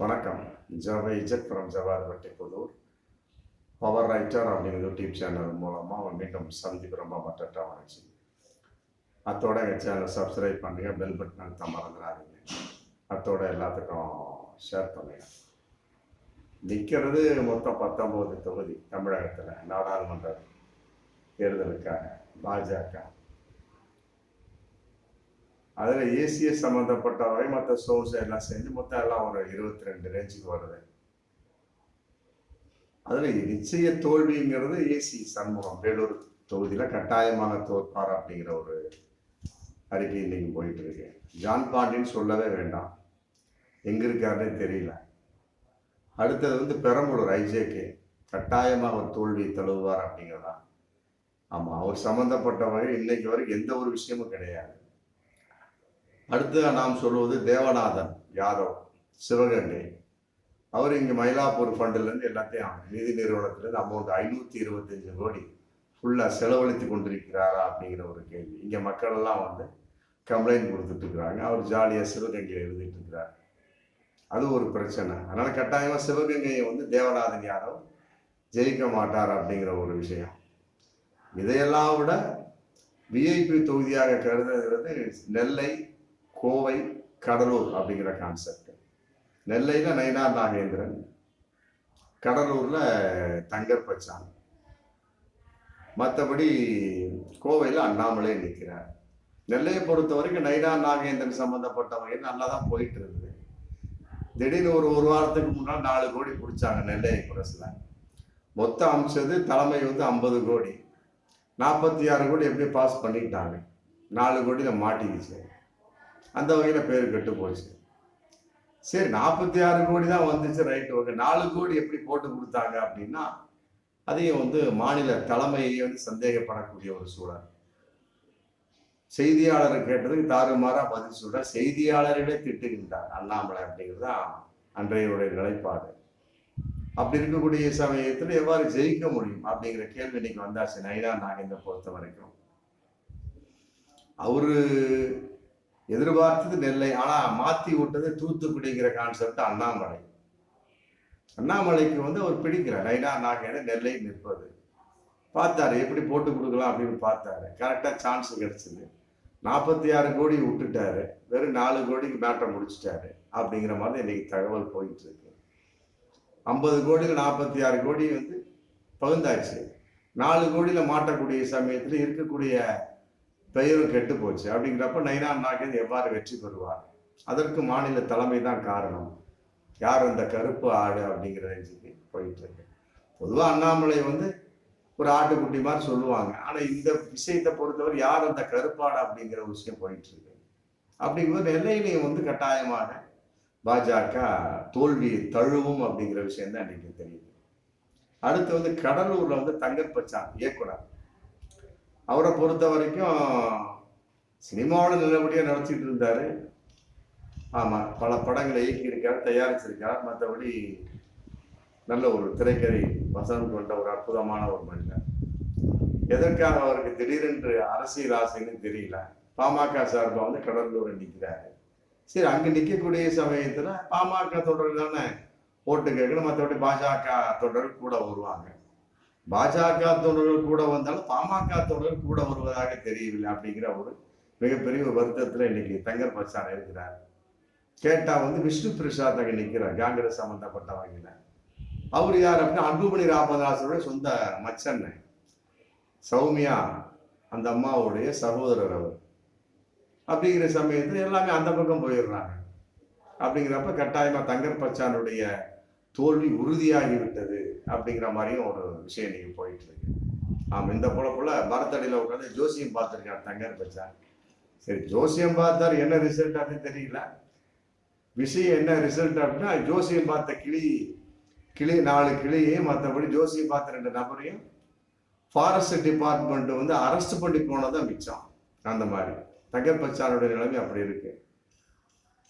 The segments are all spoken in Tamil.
வணக்கம். ஜவை இஜட் ஃப்ரம் ஜவார் வட்டிப்புதூர் பவர் ரைட்டர் அப்படிங்கிற யூடியூப் சேனல் மூலமாக மீண்டும் சந்திப்பு ரொம்ப மற்ற வளர்ச்சி அத்தோட எங்கள் சேனல் சப்ஸ்கிரைப் பண்ணுங்கள் பெல் பட்டன் அழுத்த மறந்துடாதீங்க. அத்தோட எல்லாத்துக்கும் ஷேர் பண்ணுங்கள் நிற்கிறது மொத்தம் பத்தொம்போது தொகுதி தமிழகத்தில் நாடாளுமன்ற தேர்தலுக்காக பாஜக. அதில் ஏசிஎஸ் சம்மந்தப்பட்டவை மற்ற சோர்ஸ் எல்லாம் சேர்ந்து மொத்தம் எல்லாம் ஒரு இருபத்தி ரெண்டு ரேஞ்சுக்கு வருது. அதில் நிச்சய தோல்விங்கிறது ஏசி சண்முகம் வேலூர் தொகுதியில் கட்டாயமாக தோற்பார் அப்படிங்கிற ஒரு அறிக்கை இன்னைக்கு போயிட்டு இருக்கு. ஜான் பாண்டின்னு சொல்லவே வேண்டாம். எங்க இருக்காருன்னே தெரியல. அடுத்தது வந்து பெரம்பலூர் ஐஜேகே கட்டாயமாக அவர் தோல்வி தழுவுவார் அப்படிங்கிறதா. ஆமாம் அவர் சம்மந்தப்பட்ட வகை இன்னைக்கு வரைக்கும் எந்த ஒரு விஷயமும் கிடையாது. அடுத்து நாம் சொல்வது தேவநாதன் யாதவ் சிவகங்கை. அவர் இங்கே மயிலாப்பூர் ஃபண்டிலேருந்து எல்லாத்தையும் நிதி நிறுவனத்திலேருந்து அமௌண்ட் ஐநூற்றி இருபத்தஞ்சு கோடி ஃபுல்லாக செலவழித்து கொண்டிருக்கிறாரா அப்படிங்கிற ஒரு கேள்வி. இங்கே மக்களெல்லாம் வந்து கம்ப்ளைண்ட் கொடுத்துட்டு இருக்கிறாங்க. அவர் ஜாலியாக சிவகங்கையில் எழுதிட்டு இருக்கிறார். அது ஒரு பிரச்சனை. அதனால் கட்டாயமாக சிவகங்கையை வந்து தேவநாதன் யாதவ் ஜெயிக்க மாட்டார் அப்படிங்கிற ஒரு விஷயம். இதையெல்லாம் விட விஐபி தொகுதியாக கருதுகிறது நெல்லை கோவை கடலூர் அப்படிங்கிற கான்செப்ட் நெல்லையில் நயினார் நாகேந்திரன் கடலூரில் தங்கர் பச்சான். மற்றபடி கோவையில் அண்ணாமலை நிற்கிறார் நெல்லையை பொறுத்த வரைக்கும் நைனா நாகேந்திரன் சம்மந்தப்பட்டவங்க நல்லா தான் போயிட்டு இருக்குது. திடீர்னு ஒரு ஒரு வாரத்துக்கு முன்னால் நாலு கோடி பிடிச்சாங்க நெல்லையை குரஸில் மொத்தம் அமைச்சது தலைமை வந்து ஐம்பது கோடி. நாற்பத்தி ஆறு கோடி எப்படி பாஸ் பண்ணிட்டாங்க. நாலு கோடியில் மாட்டிக்கிச்சு. அந்த வகையில் பேர் கெட்டு போச்சு. சரி நாற்பத்தி ஆறு கோடி தான் வந்துச்சு ரைட் ஓகே. நாலு கோடி எப்படி போட்டு கொடுத்தாங்க அப்படின்னா அதையும் வந்து மாநில தலைமையை வந்து சந்தேகப்படக்கூடிய ஒரு சூழல். செய்தியாளரை கேட்டதுக்கு தாறுமாறா பதில் சொல்ற. செய்தியாளர்களே திட்டுகின்றார் அண்ணாமலை அப்படிங்கிறது தான் அன்றையுடைய நிலைப்பாடு. அப்படி இருக்கக்கூடிய சமயத்தில் எவ்வாறு ஜெயிக்க முடியும் அப்படிங்கிற கேள்வி இன்னைக்கு வந்தாச்சு நைனா நாகேந்திர பொறுத்த வரைக்கும் அவரு எதிர்பார்த்தது நெல்லை ஆனா மாத்தி விட்டது தூத்துக்குடிங்கிற கான்செப்ட் அண்ணாமலை. அண்ணாமலைக்கு வந்து அவர் பிடிக்கிறார். நைனா நாகேன நெல்லை நிற்பது. பார்த்தாரு எப்படி போட்டு கொடுக்கலாம்? அப்படின்னு பார்த்தாரு. கரெக்டாக சான்ஸ் கிடைச்சது. நாற்பத்தி ஆறு கோடி விட்டுட்டாரு. வெறும் நாலு கோடிக்கு மேட்டை முடிச்சிட்டாரு. அப்படிங்கிற மாதிரி இன்னைக்கு தகவல் போயிட்டு இருக்கு. ஐம்பது கோடியில் நாற்பத்தி ஆறு கோடி வந்து பகுந்தாச்சு. நாலு கோடியில் மாட்டக்கூடிய சமயத்தில் இருக்கக்கூடிய பெயரும் கெட்டு போச்சு அப்படிங்கிறப்ப நைனா நாகேந்த் எவ்வாறு வெற்றி பெறுவார்? அதற்கு மாநில தலைமை தான் காரணம். யார் அந்த கருப்பு ஆடு அப்படிங்கிற ரேஞ்சுக்கு போயிட்டு இருக்கு. பொதுவாக அண்ணாமலை வந்து ஒரு ஆட்டுக்குட்டி மாதிரி சொல்லுவாங்க. ஆனால் இந்த விஷயத்தை பொறுத்தவரை யார் அந்த கருப்பாடு அப்படிங்கிற விஷயம் போயிட்டு இருக்கு. அப்படிங்கும்போது நெல்லையிலையும் வந்து கட்டாயமாக பாஜக தோல்வி தழுவும் அப்படிங்கிற விஷயம் தான் இன்னைக்கு தெரியுது. அடுத்து வந்து கடலூர்ல வந்து தங்கர் பச்சான் இயக்குனர் அவரை பொறுத்த வரைக்கும் சினிமாவில் நல்லபடியாக நடத்திட்டு இருந்தார். ஆமாம் பல படங்களை இயக்கியிருக்கார் தயாரிச்சிருக்கார். மற்றபடி நல்ல ஒரு திரைக்கதை வசனம் கொண்ட ஒரு அற்புதமான ஒரு மனிதன் எதற்காக அவருக்கு திடீரென்று அரசியல் ஆசைன்னு தெரியல. பாமக சார்பாக வந்து கடலூர் நிற்கிறாரு சரி அங்கே நிற்கக்கூடிய சமயத்தில் பாமக தொடர் தானே? ஓட்டு கேட்கணும். மற்றபடி பாஜக தொடர் கூட வருவாங்க. பாஜக தொண்டர்கள் கூட வந்தாலும் பாமக தொண்டர்கள் கூட வருவதாக தெரியவில்லை அப்படிங்கிற ஒரு மிகப்பெரிய ஒரு வருத்தத்தில் இன்னைக்கு தங்கர் பச்சான் இருக்கிறார். கேட்டால் வந்து விஷ்ணு பிரசாத் அங்கே நிற்கிறார் காங்கிரஸ் சம்மந்தப்பட்ட வகையில் அவர் யார் அப்படின்னா அன்புமணி ராமதாசருடைய சொந்த மச்சன். சௌமியா அந்த அம்மாவுடைய சகோதரர் அவர். அப்படிங்கிற சமயத்தில் எல்லாமே அந்த பக்கம் போயிடுறாங்க. அப்படிங்கிறப்ப கட்டாயமாக தங்கர் பச்சானுடைய தோல்வி உறுதியாகிவிட்டது அப்படிங்கிற மாதிரியும் ஒரு விஷயம் இன்னைக்கு போயிட்டு இருக்கு ஆமாம் இந்த போல மரத்தடியில் உட்காந்து ஜோசியம் பார்த்துருக்காரு தங்கர் பச்சான் சரி ஜோசியம் பார்த்தாரு என்ன ரிசல்ட் அப்படின்னு தெரியல. விஷயம் என்ன ரிசல்ட் அப்படின்னா ஜோசியம் பார்த்த கிளி கிளி நாலு கிளியையும் மற்றபடி ஜோசியம் பார்த்த ரெண்டு நபரையும் ஃபாரஸ்ட் டிபார்ட்மெண்ட் வந்து அரெஸ்ட் பண்ணி போனதான் மிச்சம். அந்த மாதிரி. தங்கர் பச்சானுடைய நிலைமை அப்படி இருக்கு.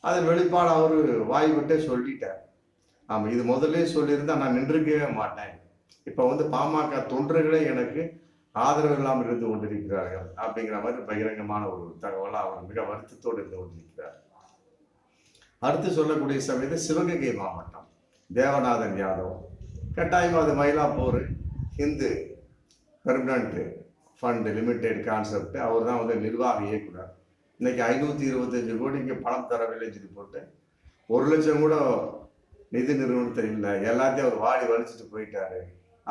அது வெளிப்பாடு அவரு வாய் விட்டே சொல்லிட்டார். ஆமாம் இது முதல்ல சொல்லியிருந்தா நான் நின்றுக்கவே மாட்டேன். இப்போ வந்து பாமக தொண்டர்களே எனக்கு ஆதரவு இல்லாமல் இருந்து கொண்டிருக்கிறார்கள் அப்படிங்கிற மாதிரி பகிரங்கமான ஒரு தகவலாக அவர் மிக வருத்தத்தோடு இருந்து கொண்டிருக்கிறார். அடுத்து சொல்லக்கூடிய சமயத்தில் சிவகங்கை மாவட்டம் தேவநாதன் யாதவ் கட்டாயம் அது Mylapore Hindu permanent fund limited concept அவர் தான் வந்து நிர்வாக இயக்குனர். இன்னைக்கு ஐநூற்றி இருபத்தஞ்சு கோடிக்கு பணம் தரவில்லைன்னு சொல்லி போட்டு ஒரு லட்சம் கூட நிதி நிறுவனத்தில் இல்லை எல்லாத்தையும் அவர் வாடி வலிச்சுட்டு போயிட்டாரு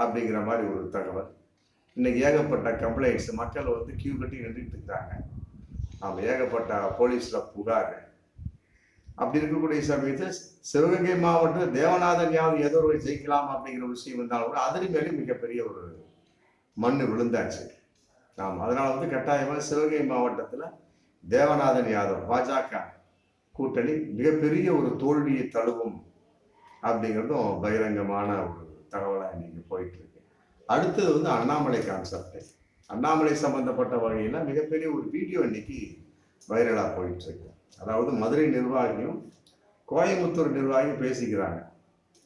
அப்படிங்கிற மாதிரி ஒரு தகவல். இன்னைக்கு ஏகப்பட்ட கம்ப்ளைண்ட்ஸ் மக்கள் வந்து கியூ கட்டி நின்றுட்டு இருக்காங்க. ஆமாம் ஏகப்பட்ட போலீஸில் புகார். அப்படி இருக்கக்கூடிய சமயத்தில் சிவகங்கை மாவட்டம் தேவநாதன் யாவது ஏதோ ஒரு ஜெயிக்கலாம் அப்படிங்கிற விஷயம் இருந்தாலும் கூட அதில் மேலே மிகப்பெரிய ஒரு மண் விழுந்தாச்சு. ஆமாம் அதனால் வந்து கட்டாயமாக சிவகங்கை மாவட்டத்தில் தேவநாதன் யாதவ் பாஜக கூட்டணி மிகப்பெரிய ஒரு தோல்வியை தழுவும் அப்படிங்கிறதும் பகிரங்கமான ஒரு தகவலாக இன்னைக்கு போயிட்டு இருக்கு அடுத்தது வந்து அண்ணாமலை கான்செப்ட் அண்ணாமலை சம்பந்தப்பட்ட வகையில் மிகப்பெரிய ஒரு வீடியோ இன்னைக்கு வைரலாக போயிட்டு இருக்கு அதாவது மதுரை நிர்வாகியும் கோயம்புத்தூர் நிர்வாகியும் பேசிக்கிறாங்க.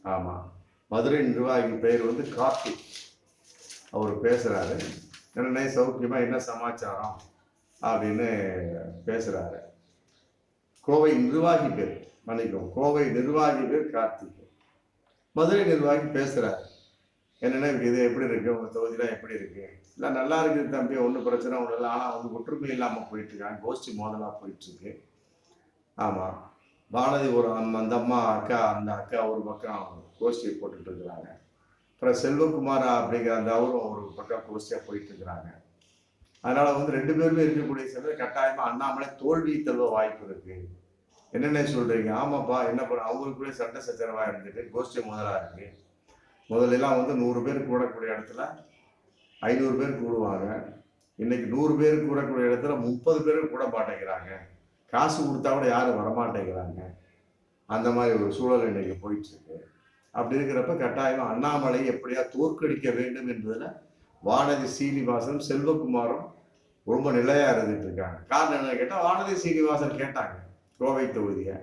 ஆமாம் மதுரை நிர்வாகி பெயர் வந்து கார்த்திக் அவர் பேசுகிறாரு என்ன சௌக்கியமாக என்ன சமாச்சாரம் அப்படின்னு பேசுகிறாரு கோவை நிர்வாகி பேர் மன்னிக்கும் கோவை நிர்வாகி பேர் கார்த்திக் மதுரை நிர்வாகி பேசுகிறார் என்னென்னா இது எப்படி இருக்குது உங்கள் தொகுதியெலாம் எப்படி இருக்குது இல்லை நல்லா இருக்குது தம்பி ஒன்றும் பிரச்சனை ஒன்றும் இல்லை. ஆனால் வந்து ஒற்றுமை இல்லாமல் போயிட்டுருக்காங்க கோஷ்டி மோதலாக போயிட்டுருக்கு ஆமாம் வானதி ஒரு அம்மா அந்த அம்மா அக்கா அந்த அக்கா ஒரு பக்கம் கோஷ்டியை போட்டுட்டு இருக்கிறாங்க. அப்புறம் செல்வகுமாரா அப்படிங்கிற அந்த அவரும் ஒரு பக்கம் கோஷ்டியாக போயிட்டு இருக்கிறாங்க. வந்து ரெண்டு பேருமே இருக்கக்கூடிய சமயம் கட்டாயமாக அண்ணாமலை தோல்வி தழுவ வாய்ப்பு இருக்குது என்னென்ன சொல்றீங்க? ஆமாப்பா என்ன பண்ண அவங்களுக்குள்ளே சண்டை சச்சரவா இருந்துட்டு கோஷ்டி முதலா இருக்கு. முதலெல்லாம் வந்து நூறு பேர் கூடக்கூடிய இடத்துல ஐநூறு பேர் கூடுவாங்க. இன்னைக்கு நூறு பேர் கூடக்கூடிய இடத்துல முப்பது பேர் கூட மாட்டேங்கிறாங்க. காசு கொடுத்தா கூட யாரும் வரமாட்டேங்கிறாங்க. அந்த மாதிரி ஒரு சூழல் இன்னைக்கு போயிட்டு இருக்கு அப்படி இருக்கிறப்ப கட்டாயம் அண்ணாமலை எப்படியா தோற்கடிக்க வேண்டும் என்பதுல வானதி சீனிவாசன் செல்வகுமாரும் ரொம்ப நிலையா இருந்துட்டு இருக்காங்க. காரணம் என்ன கேட்டால் வானதி சீனிவாசன் கேட்டாங்க. கோவை தொகுதியை.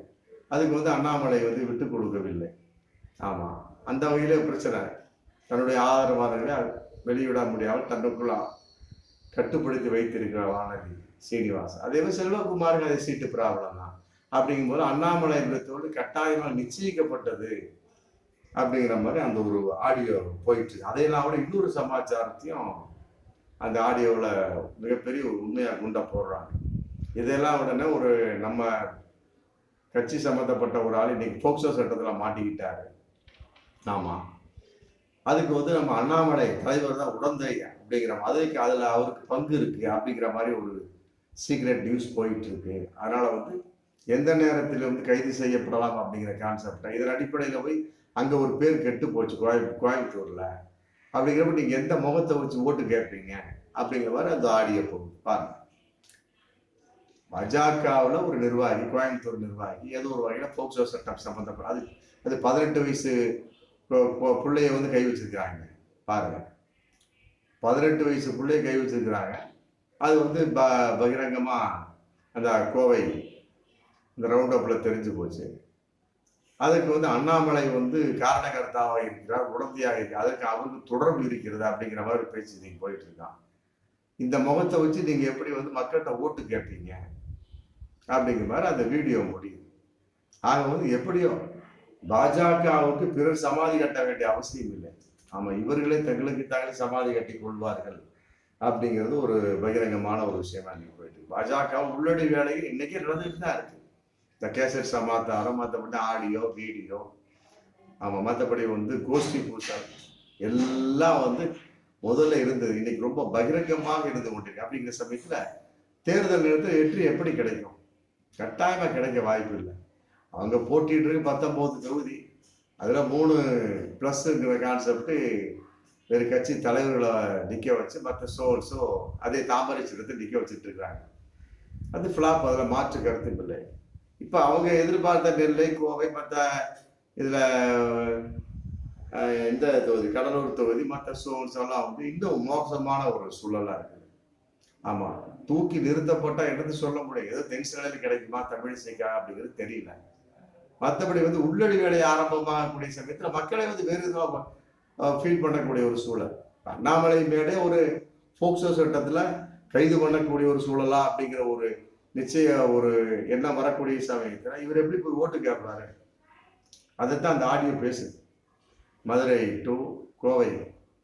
அதுக்கு வந்து அண்ணாமலை வந்து விட்டு கொடுக்கவில்லை. ஆமாம் அந்த வகையில் பிரச்சனை. தன்னுடைய ஆதரவாளர்களை வெளியிட முடியாமல் தன்னுக்குள்ள கட்டுப்படுத்தி வைத்திருக்கிற வானதி சீனிவாசன் அதே மாதிரி செல்வகுமாருக்கு அதை சீட்டு ப்ராப்ளம் தான். அப்படிங்கும்போது அண்ணாமலை என்பதோடு கட்டாயமாக நிச்சயிக்கப்பட்டது அப்படிங்கிற மாதிரி அந்த ஒரு ஆடியோ போயிட்டு அதையெல்லாம் விட இன்னொரு சமாச்சாரத்தையும் அந்த ஆடியோவில் மிகப்பெரிய ஒரு உண்மையாக குண்டா போடுறாங்க. இதெல்லாம் உடனே ஒரு நம்ம கட்சி சம்மந்தப்பட்ட ஒரு ஆள் இன்னைக்கு போக்சோ சட்டத்தில் மாட்டிக்கிட்டாரு. ஆமாம் அதுக்கு வந்து நம்ம அண்ணாமலை தலைவர் தான் உடந்தை அப்படிங்கிற மாதிரி அதில் அவருக்கு பங்கு இருக்கு அப்படிங்கிற மாதிரி ஒரு சீக்ரெட் நியூஸ் போயிட்டு இருக்கு அதனால வந்து எந்த நேரத்தில் வந்து கைது செய்யப்படலாம் அப்படிங்கிற கான்செப்டை இதன் அடிப்படையில் போய் அங்கே ஒரு பேர் கெட்டு போச்சு கோயம் கோயம்புத்தூரில். அப்படிங்கிறப்ப நீங்கள் எந்த முகத்தை வச்சு ஓட்டு கேட்பீங்க? அப்படிங்கிற மாதிரி அந்த ஆடியோ போகுது. பாருங்க. பாஜகவில் ஒரு நிர்வாகி கோயம்புத்தூர் நிர்வாகி ஏதோ ஒரு வகையில் போக்சோ சட்டம் சம்மந்தப்பட்ட அது அது பதினெட்டு வயசு பிள்ளைய வந்து கை வச்சிருக்கிறாங்க பாருங்க. பதினெட்டு வயசு பிள்ளைய கை வச்சிருக்கிறாங்க. அது வந்து ப பகிரங்கமாக அந்த கோவை இந்த ரவுண்ட் அப்பில் தெரிஞ்சு போச்சு. அதுக்கு வந்து அண்ணாமலை வந்து காரணகர்த்தாவாக இருக்கிறார் உடந்தையாக இருக்கிறார். அதற்கு அவருக்கு தொடர்பு இருக்கிறது அப்படிங்கிற மாதிரி பேச்சு நீங்கள் போயிட்டு இருக்கான் இந்த முகத்தை வச்சு நீங்கள் எப்படி வந்து மக்கள்கிட்ட ஓட்டு கேட்பீங்க? அப்படிங்கிற மாதிரி அந்த வீடியோ முடியுது. ஆக வந்து எப்படியோ பாஜகவுக்கு பிறர் சமாதி கட்ட வேண்டிய அவசியம் இல்லை. ஆமா இவர்களே தங்களுக்கு தாங்களே சமாதி கட்டி கொள்வார்கள் அப்படிங்கிறது ஒரு பகிரங்கமான ஒரு விஷயமா இன்னைக்கு போயிட்டு பாஜக உள்ளடி வேலைகள் இன்னைக்கு நடந்துட்டு தான் இருக்கு. இந்த கேசட் சமாத்தாரம் மற்றபடி ஆடியோ வீடியோ ஆமாம் மற்றபடி வந்து கோஷ்டி பூசல் எல்லாம் வந்து முதல்ல இருந்தது. இன்னைக்கு ரொம்ப பகிரங்கமாக இருந்து கொண்டிருக்கு. அப்படிங்கிற சமயத்தில் தேர்தல் நேரத்தில் வெற்றி எப்படி கிடைக்கும்? கட்டாயமாக கிடைக்க வாய்ப்பு இல்லை. அவங்க போட்டிட்டுருக்கு பத்தொம்போது தொகுதி. அதில் மூணு ப்ளஸ்ங்கிற கான்செப்ட்டு வேறு கட்சி தலைவர்களை நிற்க வச்சு மற்ற சோல்ஸோ அதே தாமரை சின்னத்தை நிற்க வச்சுட்டு இருக்கிறாங்க அது ஃப்ளாப் அதில் மாற்று கருத்து இல்லை. இப்போ அவங்க எதிர்பார்த்த நெல்லை கோவை மற்ற இதில் இந்த தொகுதி கடலூர் தொகுதி மற்ற சோல்ஸ் எல்லாம் வந்து இன்னும் மோசமான ஒரு சூழலாக இருக்குது ஆமாம் தூக்கி நிறுத்தப்பட்டா என்னது சொல்ல முடியும் ஏதோ தென்சிலையில் கிடைக்குமா? தமிழிசைக்கா அப்படிங்கிறது தெரியல. மற்றபடி வந்து உள்ளடி வேலை ஆரம்பமாகக்கூடிய சமயத்தில் மக்களை வந்து வேறு விதமாக ஃபீல் பண்ணக்கூடிய ஒரு சூழல். அண்ணாமலை மேலே ஒரு போக்சோ சட்டத்தில் கைது பண்ணக்கூடிய ஒரு சூழலா அப்படிங்கிற ஒரு நிச்சய ஒரு எண்ணம் வரக்கூடிய சமயத்தில் இவர் எப்படி போய் ஓட்டு கேட்பாரு? அதைத்தான் அந்த ஆடியோ பேசுது. மதுரை டு கோவை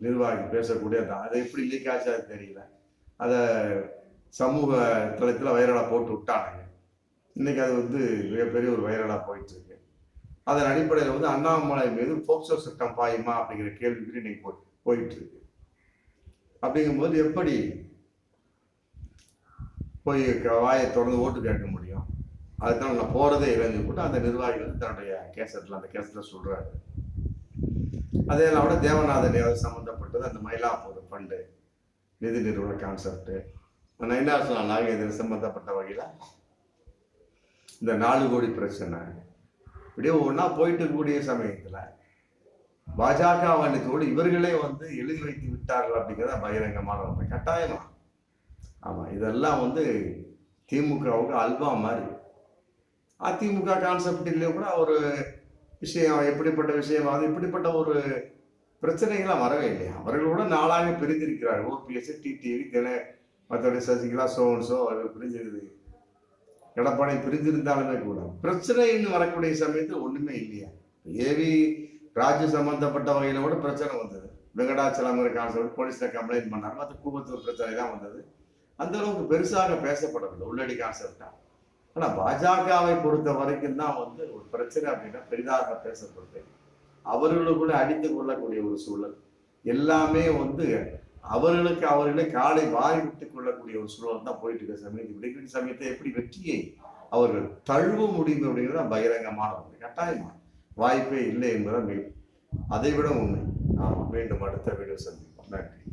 நிர்வாகி பேசக்கூடிய அந்த அதை எப்படி லீக் ஆச்சு அது தெரியல. அதை சமூக தளத்தில் வைரலாக போட்டு விட்டானுங்க. இன்னைக்கு அது வந்து மிகப்பெரிய ஒரு வைரலாக போயிட்டு இருக்கு அதன் அடிப்படையில் வந்து அண்ணாமலை மீது போக்சோ சட்டம் பாயுமா அப்படிங்கிற கேள்விக்கு இன்னைக்கு போய் போயிட்டு இருக்கு அப்படிங்கும்போது எப்படி போய் க- வாயை தொடர்ந்து ஓட்டு கேட்க முடியும்? அதுதான் நான் போறதே இறந்து போட்டு அந்த நிர்வாகி வந்து தன்னுடைய கேசத்தில் அந்த கேசத்தில் சொல்றாரு. அதே விட தேவநாதன் ஏதாவது சம்மந்தப்பட்டது அந்த மயிலாப்பூர் ஃபண்டு நிதி நிறுவன கான்செப்ட்டு நான் என்ன சொன்னாங்க இது சம்பந்தப்பட்ட வகையில் இந்த நாலு கோடி பிரச்சனை. இப்படியே ஒன்றா போயிட்டு கூடிய சமயத்தில் பாஜக வண்ணத்தோடு இவர்களே வந்து எழுதி வைத்து விட்டார்கள் அப்படிங்கிறத பகிரங்கமான ஒன்று கட்டாயமா? ஆமாம் இதெல்லாம் வந்து திமுகவுக்கு அல்வா மாதிரி. அதிமுக கான்செப்ட் இல்லையோ கூட ஒரு விஷயம் எப்படிப்பட்ட விஷயம் அது இப்படிப்பட்ட ஒரு பிரச்சனைகள்லாம் வரவே இல்லையா? அவர்களோட நாளாக பிரிஞ்சிருக்கிறார் ஓபிஎஸ் டிடிவி தின மற்றபடி சசிகலா சோன்சோ அவர்கள் பிரிஞ்சிருது எடப்பாடி பிரிஞ்சிருந்தாலுமே கூட பிரச்சனைன்னு வரக்கூடிய சமயத்தில் ஒன்றுமே இல்லையா? ஏவி ராஜு சம்பந்தப்பட்ட வகையில் கூட பிரச்சனை வந்தது. வெங்கடாச்சலங்கிற கான்செப்ட் போலீஸில் கம்ப்ளைண்ட் பண்ணாங்க. மற்ற கூவத்தூர் பிரச்சனை தான் வந்தது. அந்த அளவுக்கு பெருசாக பேசப்படவில்லை. உள்ளடி கான்செப்டாக ஆனால் பாஜகவை பொறுத்த வரைக்கும் தான் வந்து ஒரு பிரச்சனை அப்படின்னா பெரிதாக பேசப்படுது. அவர்களுக்குள்ள அடித்து கொள்ளக்கூடிய ஒரு சூழல். எல்லாமே வந்து அவர்களுக்கு அவர்களே காலை வாரி விட்டுக் கொள்ளக்கூடிய ஒரு சூழல் தான் போயிட்டு இருக்க சமயத்தில் விடுக்கிற சமயத்தை எப்படி வெற்றியை அவர்கள் தழுவ முடியும் அப்படிங்கிறது பகிரங்கமான ஒன்று. கட்டாயமா வாய்ப்பே இல்லை என்பதான் மிக- அதை விட உண்மை. ஆமா மீண்டும் அடுத்த வீடியோ சந்திப்போம். நன்றி.